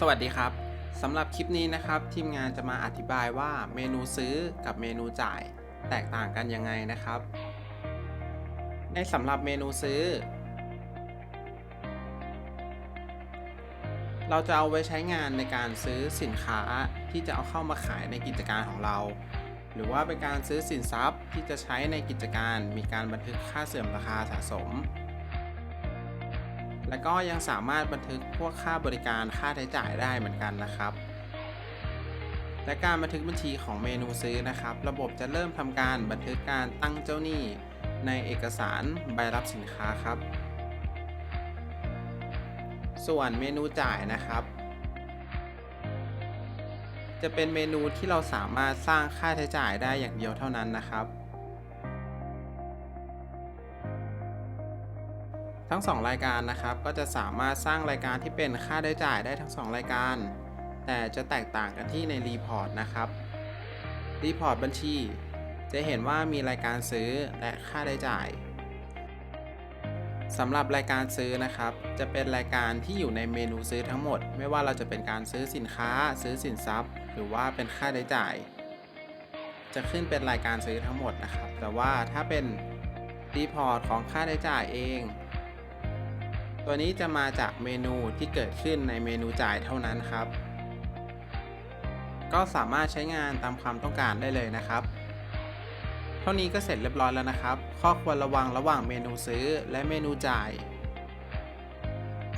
สวัสดีครับสำหรับคลิปนี้นะครับ ทีมงานจะมาอธิบายว่าเมนูซื้อกับเมนูจ่าย แตกต่างกันยังไงนะครับ ในสำหรับเมนูซื้อ เราจะเอาไว้ใช้งานในการซื้อสินค้าที่จะเอาเข้ามาขายในกิจการของเรา หรือว่าเป็นการซื้อสินทรัพย์ที่จะใช้ในกิจการมีการบันทึกค่าเสื่อมราคาสะสม และก็ยังสามารถบันทึกพวกค่าบริการค่าใช้จ่ายได้เหมือนกันนะครับ และการบันทึกบัญชีของเมนูซื้อนะครับ ระบบจะเริ่มทำการบันทึกการตั้งเจ้าหนี้ในเอกสารใบรับสินค้าครับ ส่วนเมนูจ่ายนะครับ จะเป็นเมนูที่เราสามารถสร้างค่าใช้จ่ายได้อย่างเดียวเท่านั้นนะครับ ทั้ง 2 รายการนะครับก็จะสามารถสร้างรายการที่เป็นค่าใช้จ่ายได้ทั้ง 2 รายการ แต่จะแตกต่างกันที่ในรีพอร์ตนะครับรีพอร์ตบัญชี จะเห็นว่ามีรายการซื้อและค่าใช้จ่ายสำหรับรายการซื้อนะครับ จะเป็นรายการที่อยู่ในเมนูซื้อทั้งหมด ไม่ว่าเราจะเป็นการซื้อสินค้า ซื้อสินทรัพย์ หรือว่าเป็นค่าใช้จ่าย จะขึ้นเป็นรายการซื้อทั้งหมดนะครับ แต่ว่าถ้าเป็นรีพอร์ตของค่าใช้จ่ายเอง ตัวนี้จะมาจากเมนูที่เกิดขึ้นในเมนูจ่ายเท่านั้นครับ ก็สามารถใช้งานตามความต้องการได้เลยนะครับ เท่านี้ก็เสร็จเรียบร้อยแล้วนะครับ ข้อควรระวังระหว่างเมนูซื้อและเมนูจ่าย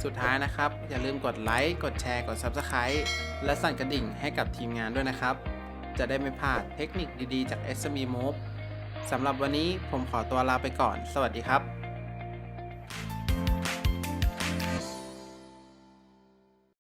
สุดท้ายนะครับ อย่าลืมกดไลค์ กดแชร์ กด Subscribe และสั่นกระดิ่งให้กับทีมงานด้วยนะครับ จะได้ไม่พลาดเทคนิคดีๆ จาก SME Move สำหรับวันนี้ผมขอตัวลาไปก่อน สวัสดีครับ